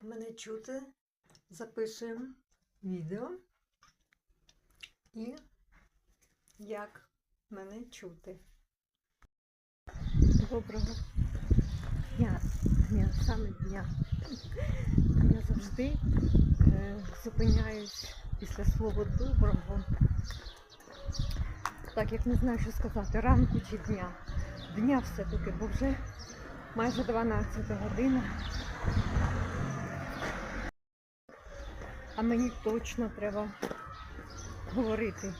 Мене чути, записуємо відео і як мене чути. Доброго дня, дня, саме дня. Я завжди е, зупиняюсь після слова доброго. Так як не знаю, що сказати, ранку чи дня. Дня все-таки, бо вже майже 12 година. А мені точно треба говорити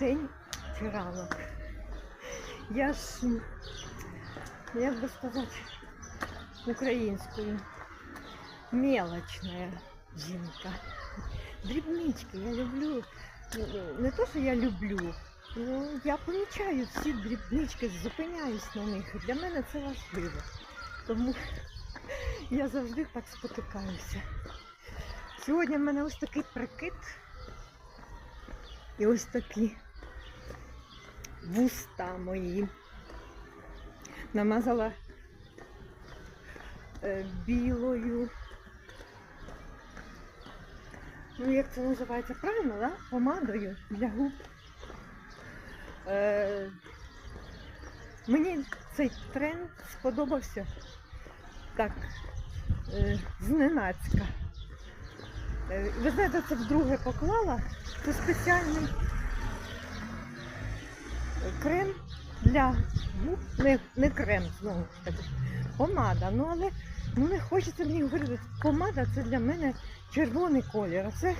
день чи ранок. Я ж, як би сказати, українською мелочна жінка. Дрібнички я люблю. Не то, що я люблю, ну, я помічаю всі дрібнички, зупиняюсь на них. Для мене це важливо. Тому я завжди так спотикаюся. Сьогодні в мене ось такий прикид і ось такі вуста мої. Намазала е, білою. Ну, як це називається правильно, да? Помадою для губ. Е, мені цей тренд сподобався так е, зненацька. Е, Ви знаєте, це вдруге поклала. Це спеціальний крем для губ. Не, не крем, знову ж таки. Помада. Ну але ну, не хочеться мені говорити. Помада це для мене червоний колір. А це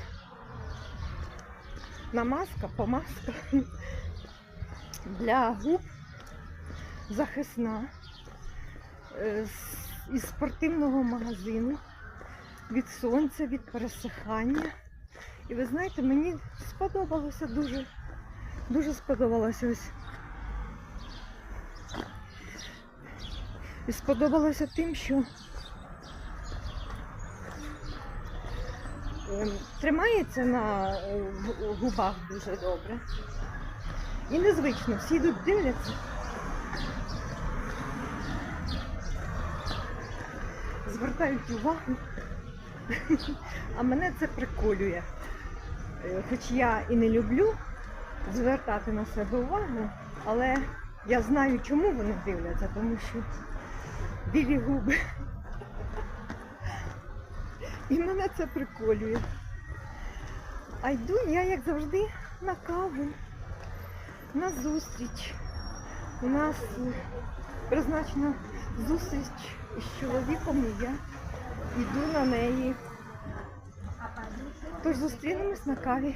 намазка, помазка для губ захисна е, із спортивного магазину від сонця, від пересихання. І ви знаєте, мені сподобалося дуже, дуже сподобалося ось. І сподобалося тим, що ем, тримається на е, губах дуже добре. І незвично, всі йдуть дивляться. Звертають увагу. А мене це приколює. Е, Хоч я і не люблю звертати на себе увагу, але я знаю, чому вони дивляться, тому що білі губи. І мене це приколює. А йду я, як завжди, на каву, на зустріч. У нас е, призначена зустріч із чоловіком, і я йду на неї. Тож зустрінемось на каві.